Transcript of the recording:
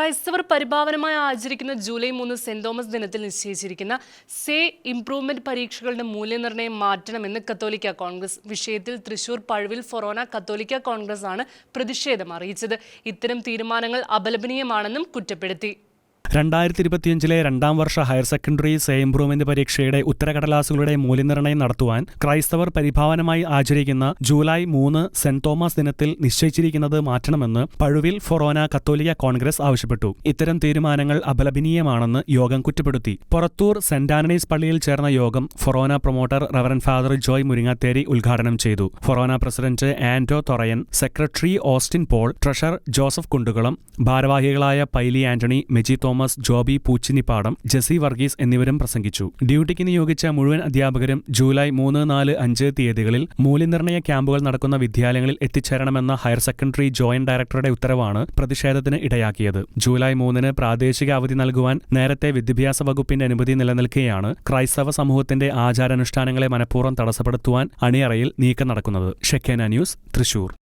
ക്രൈസ്തവർ പരിഭാവനമായി ആചരിക്കുന്ന ജൂലൈ മൂന്ന് സെന്റ് തോമസ് ദിനത്തിൽ നിശ്ചയിച്ചിരിക്കുന്ന സേ ഇംപ്രൂവ്മെന്റ് പരീക്ഷകളുടെ മൂല്യനിർണയം മാറ്റണമെന്ന് കത്തോലിക്ക കോൺഗ്രസ്. വിഷയത്തിൽ തൃശൂർ പഴുവിൽ ഫൊറോന കത്തോലിക്ക കോൺഗ്രസ് ആണ് പ്രതിഷേധം അറിയിച്ചത്. ഇത്തരം തീരുമാനങ്ങൾ അപലപനീയമാണെന്നും കുറ്റപ്പെടുത്തി. രണ്ടായിരത്തി ഇരുപത്തിയഞ്ചിലെ രണ്ടാം വർഷ ഹയർ സെക്കൻഡറി സേ ഇംപ്രൂവ്മെന്റ് പരീക്ഷയുടെ ഉത്തരകടലാസുകളുടെ മൂല്യനിർണയം നടത്തുവാൻ ക്രൈസ്തവർ പരിഭാവനമായി ആചരിക്കുന്ന ജൂലൈ മൂന്ന് സെന്റ് തോമസ് ദിനത്തിൽ നിശ്ചയിച്ചിരിക്കുന്നത് മാറ്റണമെന്ന് പഴുവിൽ ഫൊറോന കത്തോലിക്ക കോൺഗ്രസ് ആവശ്യപ്പെട്ടു. ഇത്തരം തീരുമാനങ്ങൾ അപലപനീയമാണെന്ന് യോഗം കുറ്റപ്പെടുത്തി. പുറത്തൂർ സെന്റ് ആന്റണീസ് പള്ളിയിൽ ചേർന്ന യോഗം forane promoter reverend father Joy Muringathery ഉദ്ഘാടനം ചെയ്തു. Forane president Anto Thorayan secretary Austin Paul treasurer Joseph Kundukulam ഭാരവാഹികളായ പൈലി ആന്റണി മെജി തോമസ് ജോബി പൂച്ചിനിപ്പാടം ജെസി വർഗീസ് എന്നിവരും പ്രസംഗിച്ചു. ഡ്യൂട്ടിക്ക് നിയോഗിച്ച മുഴുവൻ അധ്യാപകരും ജൂലൈ മൂന്ന് നാല് അഞ്ച് തീയതികളിൽ മൂല്യനിർണയ ക്യാമ്പുകൾ നടക്കുന്ന വിദ്യാലയങ്ങളിൽ എത്തിച്ചേരണമെന്ന ഹയർ സെക്കൻഡറി ജോയിന്റ് ഡയറക്ടറുടെ ഉത്തരവാണ് പ്രതിഷേധത്തിന് ഇടയാക്കിയത്. ജൂലൈ മൂന്നിന് പ്രാദേശിക അവധി നൽകുവാൻ നേരത്തെ വിദ്യാഭ്യാസ വകുപ്പിന്റെ അനുമതി നിലനിൽക്കുകയാണ് ക്രൈസ്തവ സമൂഹത്തിന്റെ ആചാരാനുഷ്ഠാനങ്ങളെ മനഃപൂർവം തടസ്സപ്പെടുത്തുവാൻ അണിയറയിൽ നീക്കം നടക്കുന്നത്. Shekinah news Thrissur.